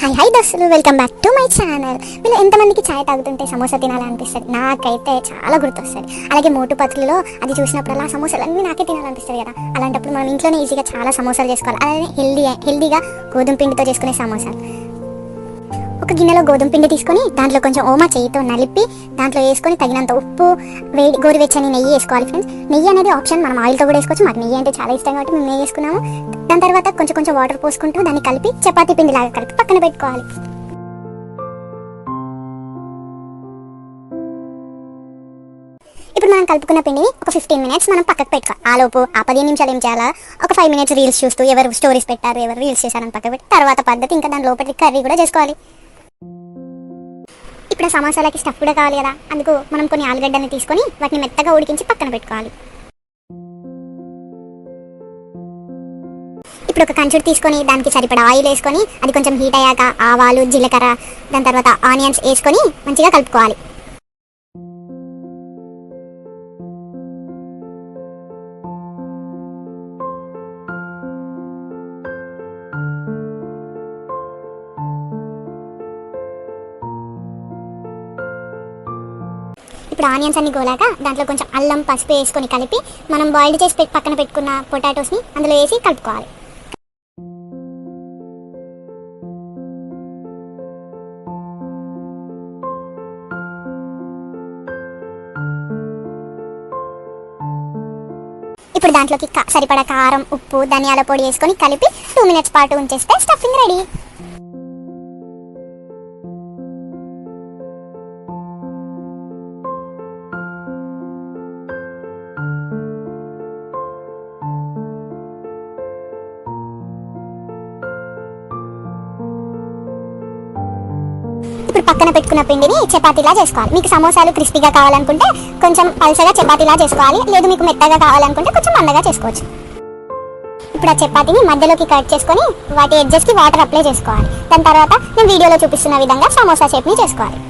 Hi hi దోస్తులు welcome back to my channel వీళ్ళు ఎంతమందికి ఛాయ్ తాగుతుంటే సమోసా తినాలనిపిస్తుంది? నాకైతే చాలా గుర్తొస్తుంది. అలాగే మోటు పత్రిలో అది చూసినప్పుడల్లా అలా సమోసాలు అన్నీ నాకే తినాలనిపిస్తుంది కదా. అలాంటప్పుడు మనం ఇంట్లోనే ఈజీగా చాలా సమోసాలు చేసుకోవాలి. అలాగే హెల్దీ హెల్దీగా గోధుమ పిండితో చేసుకునే సమోసాలు. ఒక గిన్నెలో గోధుమ పిండి తీసుకొని దాంట్లో కొంచెం ఓమా చేయితో నలిపి దాంట్లో వేసుకొని తగినంత ఉప్పు వేడి గోరువెచ్చని నెయ్యి వేసుకోవాలి ఫ్రెండ్స్ నెయ్యి అనేది ఆప్షన్ మనం ఆయిల్తో కూడా వేసుకోవచ్చు. మాకు నెయ్యి అంటే చాలా ఇష్టం కాబట్టి మేము నెయ్యి వేసుకున్నాము. దాని తర్వాత కొంచెం కొంచెం వాటర్ పోసుకుంటూ దాన్ని కలిపి చపాతీ పిండి లాగా కలిపి పక్కన పెట్టుకోవాలి. ఇప్పుడు మనం కలుపుకున్న పిండిని ఒక ఫిఫ్టీన్ మినిట్స్ మనం పక్కకు పెట్టుకోవాలి. ఆ లోపు ఆ పదిహేను నిమిషాలు ఏం చేయాలా? ఒక ఫైవ్ మినిట్స్ రీల్స్ చూస్తూ ఎవరు స్టోరీస్ పెట్టారు ఎవరు రీల్స్ చేశారని పక్కకు పెట్టి తర్వాత పద్ధతి ఇంకా దాని లోపలికి కర్రీ కూడా చేసుకోవాలి. ఇప్పుడు సమోసాలకి స్టఫ్ కూడా కావాలి కదా. అందుకు మనం కొన్ని ఆలుగడ్డని తీసుకొని వాటిని మెత్తగా ఉడికించి పక్కన పెట్టుకోవాలి. ఇప్పుడు ఒక కంచుడు తీసుకొని దానికి సరిపడా ఆయిల్ వేసుకొని అది కొంచెం హీట్ అయ్యాక ఆవాలు జీలకర్ర దాని తర్వాత ఆనియన్స్ వేసుకొని మంచిగా కలుపుకోవాలి. ఇప్పుడు ఆనియన్స్ అన్ని గోలాక దాంట్లో కొంచెం అల్లం పసుపు వేసుకొని కలిపి మనం బాయిల్డ్ చేసి పక్కన పెట్టుకున్న పొటాటోస్ని అందులో వేసి కలుపుకోవాలి. ఇప్పుడు దాంట్లోకి సరిపడా కారం ఉప్పు ధనియాల పొడి వేసుకొని కలిపి టూ మినిట్స్ పాటు ఉంచేస్తే స్టఫింగ్ రెడీ ఇప్పుడు పక్కన పెట్టుకున్న పిండిని చపాతీలా చేసుకోవాలి. మీకు సమోసాలు క్రిస్పీగా కావాలనుకుంటే కొంచెం పల్సగా చపాతీలా చేసుకోవాలి. లేదు మీకు మెత్తగా కావాలనుకుంటే కొంచెం మందగా చేసుకోవచ్చు. ఇప్పుడు ఆ చపాతీని మధ్యలోకి కట్ చేసుకొని వాటి ఎడ్జెస్కి వాటర్ అప్లై చేసుకోవాలి. దాని తర్వాత నేను వీడియోలో చూపిస్తున్న విధంగా సమోసా షేప్ని చేసుకోవాలి.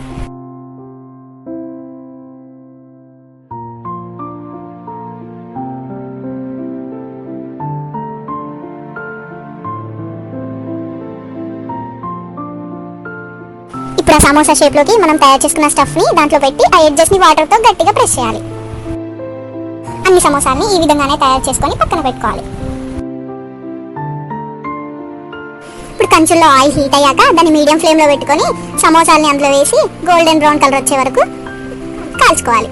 ఇప్పుడు ఆ సమోసా షేప్లోకి మనం తయారు చేసుకున్న స్టఫ్ని దాంట్లో పెట్టి ఆ ఎడ్జెస్ని వాటర్తో గట్టిగా ప్రెస్ చేయాలి. అన్ని సమోసాల్ని ఈ విధంగానే తయారు చేసుకొని పక్కన పెట్టుకోవాలి. ఇప్పుడు కంచుల్లో ఆయిల్ హీట్ అయ్యాక దాన్ని మీడియం ఫ్లేమ్లో పెట్టుకొని సమోసాల్ని అందులో వేసి గోల్డెన్ బ్రౌన్ కలర్ వచ్చే వరకు కాల్చుకోవాలి.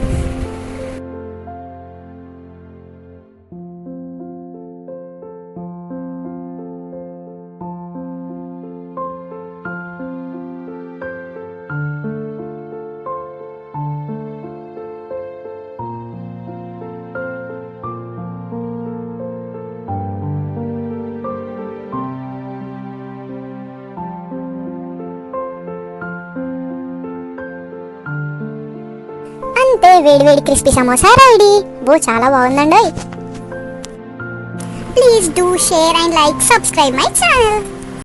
అంతే వేడివేడి క్రిస్పీ సమోసా రెడీ. బో చాలా బాగుందండి please do share and like subscribe my channel.